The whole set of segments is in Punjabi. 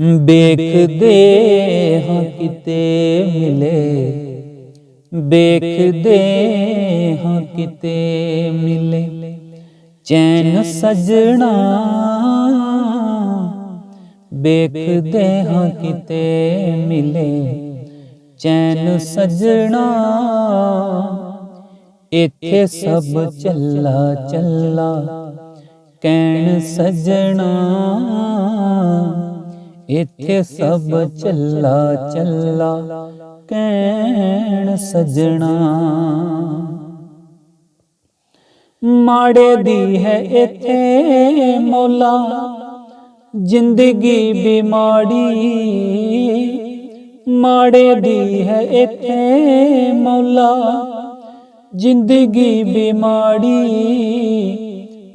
ਵੇਖਦੇ ਹਾਂ ਕਿਤੇ ਮਿਲੇ। ਵੇਖਦੇ ਹਾਂ ਕਿਤੇ ਮਿਲੇ। ਚੈਨ ਸਜਣਾ। ਵੇਖਦੇ ਹਾਂ ਕਿਤੇ ਮਿਲੇ। ਚੈਨ ਸਜਣਾ। ਇੱਥੇ ਸਭ ਚੱਲਾ ਚੱਲਾ। ਕਹਿਣ ਸਜਣਾ। ਇੱਥੇ ਸਭ ਚੱਲਾ ਚੱਲਾ ਕਹਿਣ ਸਜਣਾ। ਮਾੜੇ ਦੀ ਹੈ ਇੱਥੇ ਮੌਲਾ ਜ਼ਿੰਦਗੀ ਵੀ ਮਾੜੀ। ਮਾੜੇ ਦੀ ਹੈ ਇੱਥੇ ਮੌਲਾ ਜ਼ਿੰਦਗੀ ਵੀ ਮਾੜੀ।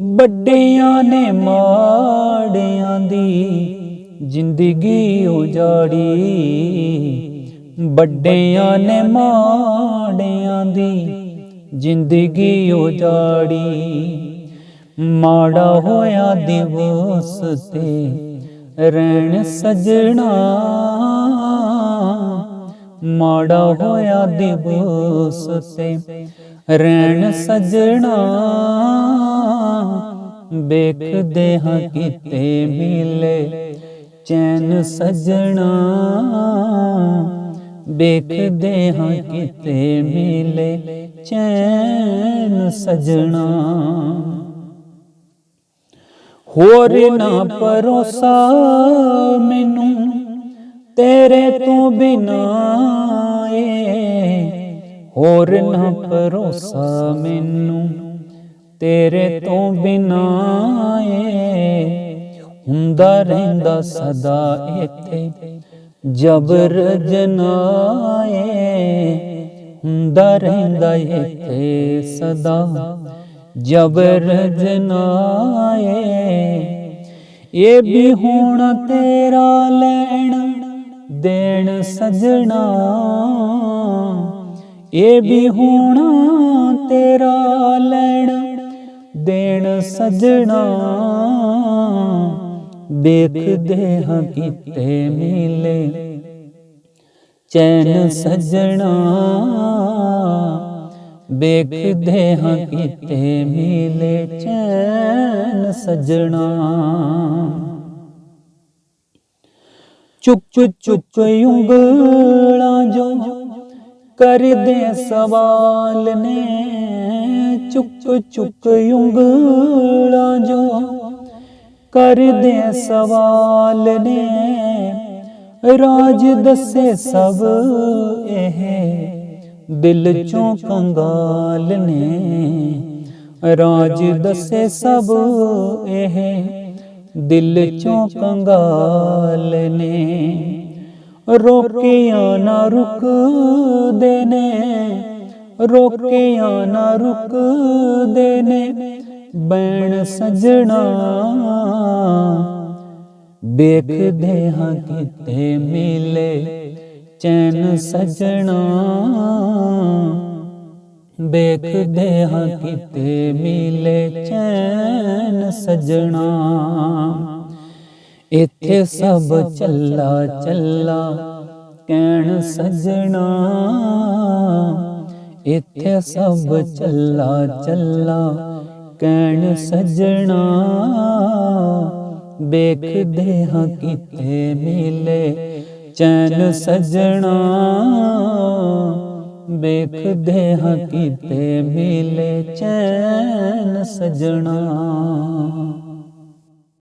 ਵੱਡਿਆਂ ਨੇ ਮਾੜਿਆਂ ਦੀ ਜ਼ਿੰਦਗੀ ਉਜਾੜੀ। ਵੱਡਿਆਂ ਨੇ ਮਾੜਿਆਂ ਦੀ ਜ਼ਿੰਦਗੀ ਉਜਾੜੀ। ਮਾੜਾ ਹੋਇਆ ਦਿਵਸ ਤੇ ਰਹਿਣ ਸਜਣਾ। ਮਾੜਾ ਹੋਇਆ ਦਿਵਸ ਤੇ ਰਹਿਣ ਸਜਣਾ। ਵੇਖਦੇ ਹਾਂ ਕਿਤੇ ਮਿਲੇ ਚੈਨ ਸਜਣਾ ਵੇਖਦੇ ਹਾਂ ਕਿਤੇ ਮਿਲੇ ਚੈਨ ਸਜਣਾ। ਹੋਰ ਨਾ ਪਰੋਸਾ ਮੈਨੂੰ ਤੇਰੇ ਤੋਂ ਬਿਨਾ ਏ। ਹੋਰ ਨਾ ਪਰੋਸਾ ਮੈਨੂੰ ਤੇਰੇ ਤੋਂ ਬਿਨਾ ਏ। ਹੁੰਦਾ ਰਹਿੰਦਾ ਸਦਾ ਇੱਥੇ। ਜਬਰ ਜਨਾਏ ਹੁੰਦਾ ਰਹਿੰਦਾ ਇੱਥੇ ਸਦਾ। ਜਬਰ ਜਨਾਏ, ਇਹ ਵੀ ਹੋਣਾ ਤੇਰਾ ਲੈਣ ਦੇਣ ਸਜਣਾ। ਇਹ ਵੀ ਹੋਣਾ ਤੇਰਾ ਲੈਣ ਦੇਣ ਸਜਣਾ। ਵੇਖਦੇ ਹਾਂ ਕਿਤੇ ਮਿਲੇ। ਚੈਨ ਸਜਣਾ, ਵੇਖਦੇ ਹਾਂ ਕਿਤੇ ਮਿਲੇ ਚੈਨ ਸਜਣਾ। ਚੁੱਕ ਚੁੱਕ ਉਂਗਲਾਂ ਜੋ ਕਰਦੇ ਸਵਾਲ ਨੇ, ਚੁੱਕ ਚੁੱਕ ਉਂਗਲਾਂ ਜੋ ਕਰਦੇ ਸਵਾਲ ਨੇ। ਰਾਜ ਦੱਸੇ ਸਭ ਇਹ। ਦਿਲ ਚੋਂ ਕੰਗਾਲ ਨੇ। ਰਾਜ ਦੱਸੇ ਸਭ ਇਹ। ਦਿਲ ਚੋਂ ਕੰਗਾਲ ਨੇ। ਰੋਕਿਆ ਨਾ ਰੁਕਦੇ ਨੇ। ਰੋਕਿਆ ਨਾ ਰੁਕਦੇ ਨੇ। ਬੈਣ ਸਜਣਾ। ਵੇਖਦੇ ਹਾਂ ਕਿਤੇ ਮਿਲੇ ਚੈਨ ਸਜਣਾ। ਵੇਖਦੇ ਹਾਂ ਕਿਤੇ ਮਿਲੇ ਚੈਨ ਸਜਣਾ। ਇੱਥੇ ਸਭ ਚੱਲਾ ਚੱਲਾ ਕਹਿਣ ਸਜਣਾ। ਇੱਥੇ ਸਭ ਚੱਲਾ ਚੱਲਾ ਕਹਿਣ ਸਜਣਾ ਵੇਖਦੇ ਹਾਂ ਕਿਤੇ ਮਿਲੇ ਚੈਨ ਸਜਣਾ। ਵੇਖਦੇ ਹਾਂ ਕਿਤੇ ਮਿਲੇ ਚੈਨ ਸਜਣਾ।